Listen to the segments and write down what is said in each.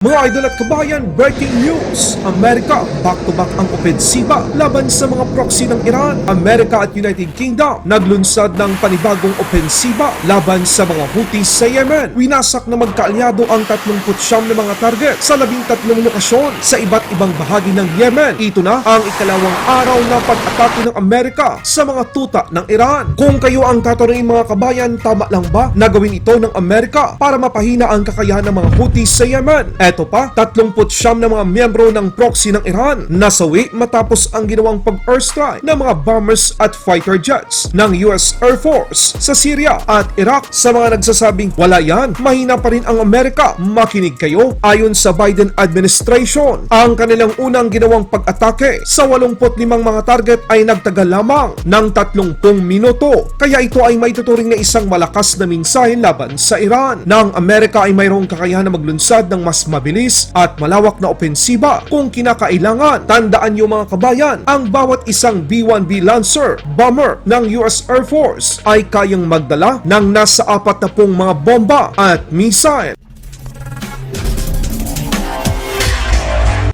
Mga idol at kabayan, breaking news! Amerika, back-to-back ang opensiba laban sa mga proxy ng Iran. Amerika at United Kingdom naglunsad ng panibagong opensiba laban sa mga Houthis sa Yemen. Winasak na magkaalyado ang 39 na mga target sa 13 lokasyon sa iba't ibang bahagi ng Yemen. Ito na ang ikalawang araw na pag-atake ng Amerika sa mga tuta ng Iran. Kung kayo ang tatanungin mga kabayan, tama lang ba na gawin ito ng Amerika para mapahina ang kakayahan ng mga Houthis sa Yemen? Eto pa, 39 na mga miyembro ng proxy ng Iran nasawi matapos ang ginawang pag-airstrike ng mga bombers at fighter jets ng US Air Force sa Syria at Iraq. Sa mga nagsasabing wala yan, mahina pa rin ang Amerika. Makinig kayo ayon sa Biden administration. Ang kanilang unang ginawang pag-atake sa 85 mga target ay nagtagal lamang ng 30 minuto. Kaya ito ay may tuturing na isang malakas na mensahe laban sa Iran. Na ang Amerika ay mayroong kakayahan na maglunsad ng mas mabilis at malawak na opensiba kung kinakailangan. Tandaan niyo mga kabayan, ang bawat isang B-1B Lancer bomber ng US Air Force ay kayang magdala ng nasa apat na pong mga bomba at missile.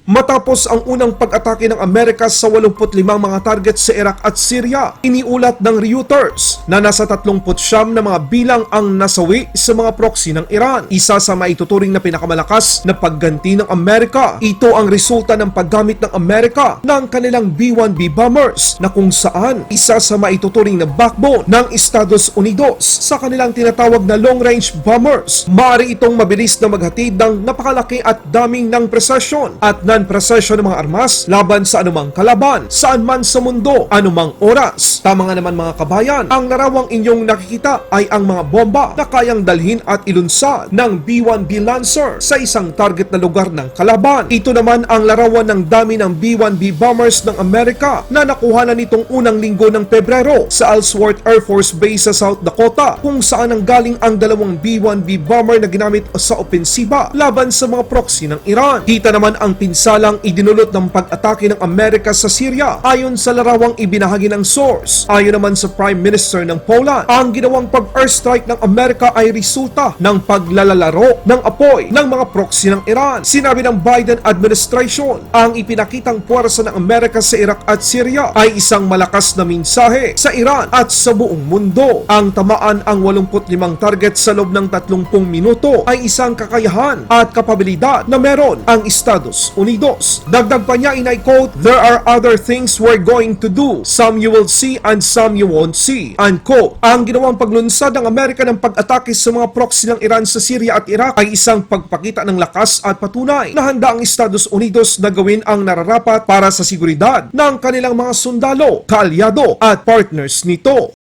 Matapos ang unang pag-atake ng Amerika sa 85 mga target sa Iraq at Syria, iniulat ng Reuters na nasa 39 na mga bilang ang nasawi sa mga proxy ng Iran. Isa sa maituturing na pinakamalakas na pagganti ng Amerika. Ito ang resulta ng paggamit ng Amerika ng kanilang B-1B bombers na kung saan isa sa maituturing na backbone ng Estados Unidos sa kanilang tinatawag na long-range bombers. Maaari itong mabilis na maghatid ng napakalaki at daming ng presesyon at non-presesyon ng mga armas laban sa anumang kalaban, saan man sa mundo, anumang oras. Tama nga naman mga kabayan, ang larawang inyong nakikita ay ang mga bomba na kayang dalhin at ilunsad ng B-1B Lancer sa isang target na lugar ng kalaban. Ito naman ang larawan ng dami ng B-1B bombers ng Amerika na nakuha na nitong unang linggo ng Pebrero sa Ellsworth Air Force Base sa South Dakota kung saan ang galing ang dalawang B-1B bomber na ginamit sa opensiba laban sa mga proxy ng Iran. Kita naman ang pinsalang idinulot ng pag-atake ng Amerika sa Syria ayon sa larawang ibinahagi ng source. Ayon naman sa Prime Minister ng Poland, ang ginawang pag-airstrike ng Amerika ay resulta ng paglalalaro ng apoy ng mga proxy ng Iran. Sinabi ng Biden administration, ang ipinakitang puwersa ng Amerika sa Iraq at Syria ay isang malakas na mensahe sa Iran at sa buong mundo. Ang tamaan ang 85 target sa loob ng 30 minuto ay isang kakayahan at kapabilidad na meron ang Estados Unidos. Dagdag pa niya in I quote, There are other things we're going to do. Some you will see and some you won't see. Unquote. Ang ginawang paglunsad ng Amerika ng pag-atake sa mga proxy ng Iran sa Syria at Iraq ay isang pagpakita ng lakas at patunay na handa ang Estados Unidos na gawin ang nararapat para sa seguridad ng kanilang mga sundalo, kaalyado at partners nito.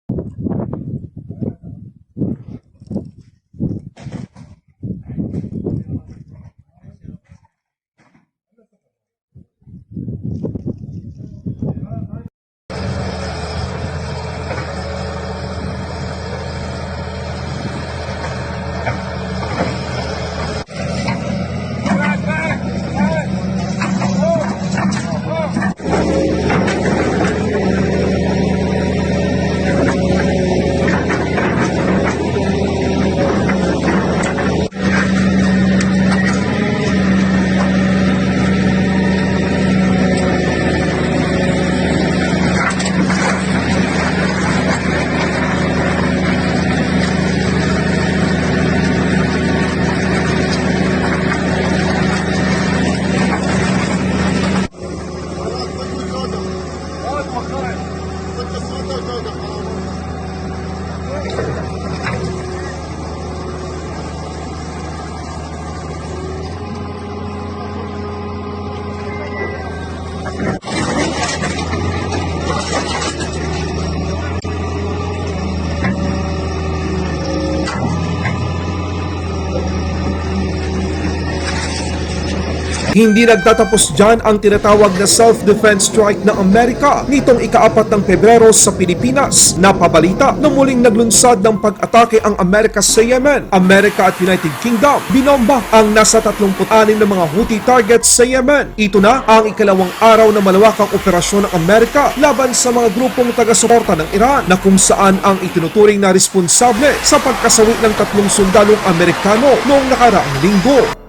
Hindi nagtatapos dyan ang tinatawag na self-defense strike ng Amerika nitong ikaapat ng Pebrero sa Pilipinas. Napabalita na muling naglunsad ng pag-atake ang Amerika sa Yemen. Amerika at United Kingdom binomba ang nasa 36 na mga Houthi targets sa Yemen. Ito na ang ikalawang araw na malawakang operasyon ng Amerika laban sa mga grupong taga-suporta ng Iran na kung saan ang itinuturing na responsable sa pagkasawi ng tatlong sundalong Amerikano noong nakaraang linggo.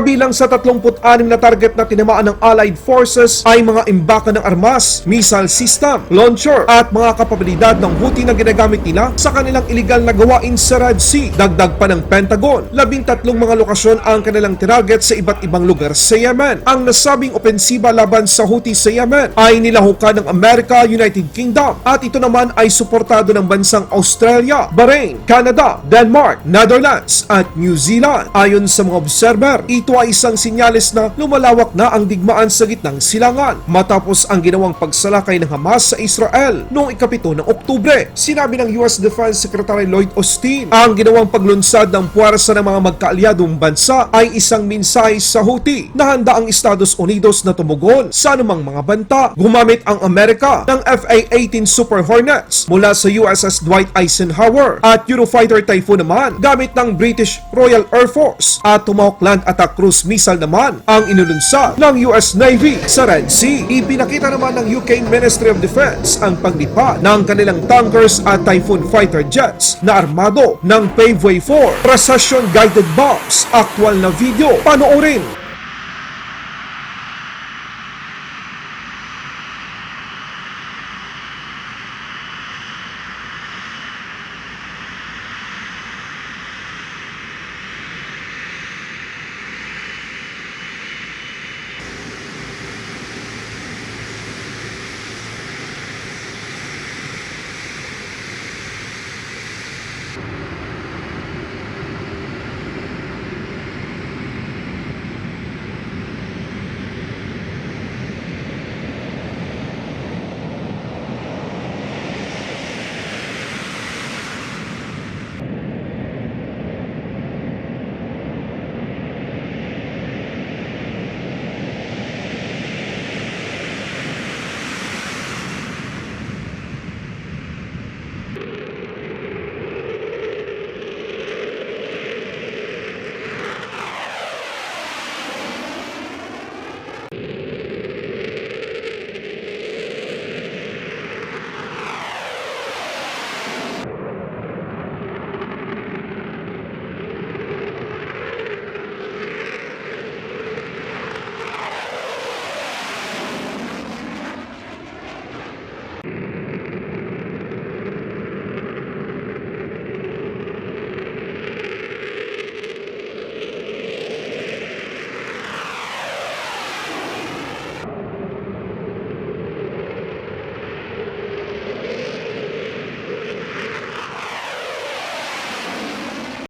Kabilang sa 36 na target na tinamaan ng Allied Forces ay mga imbaka ng armas, missile system, launcher at mga kapabilidad ng Houthi na ginagamit nila sa kanilang illegal na gawain sa Red Sea. Dagdag pa ng Pentagon, labing tatlong mga lokasyon ang kanilang target sa iba't ibang lugar sa Yemen. Ang nasabing opensiba laban sa Houthi sa Yemen ay nilahukan ng Amerika, United Kingdom at ito naman ay suportado ng bansang Australia, Bahrain, Canada, Denmark, Netherlands at New Zealand. Ayon sa mga observer, ito ay isang sinyalis na lumalawak na ang digmaan sa gitnang silangan matapos ang ginawang pagsalakay ng Hamas sa Israel noong ikapito ng Oktubre. Sinabi ng US Defense Secretary Lloyd Austin, ang ginawang paglunsad ng puwersa ng mga magkaalyadong bansa ay isang mensahe sa Houthi na handa ang Estados Unidos na tumugon sa anumang mga banta. Gumamit ang Amerika ng FA-18 Super Hornets mula sa USS Dwight Eisenhower at Eurofighter Typhoon naman gamit ng British Royal Air Force at Tomahawk Land Attack Cruise Missile naman ang inulunsad ng US Navy sa Red Sea. Ipinakita naman ng UK Ministry of Defense ang paglipa ng kanilang tankers at Typhoon fighter jets na armado ng Paveway 4 Precision Guided Bombs. Aktual na video panoorin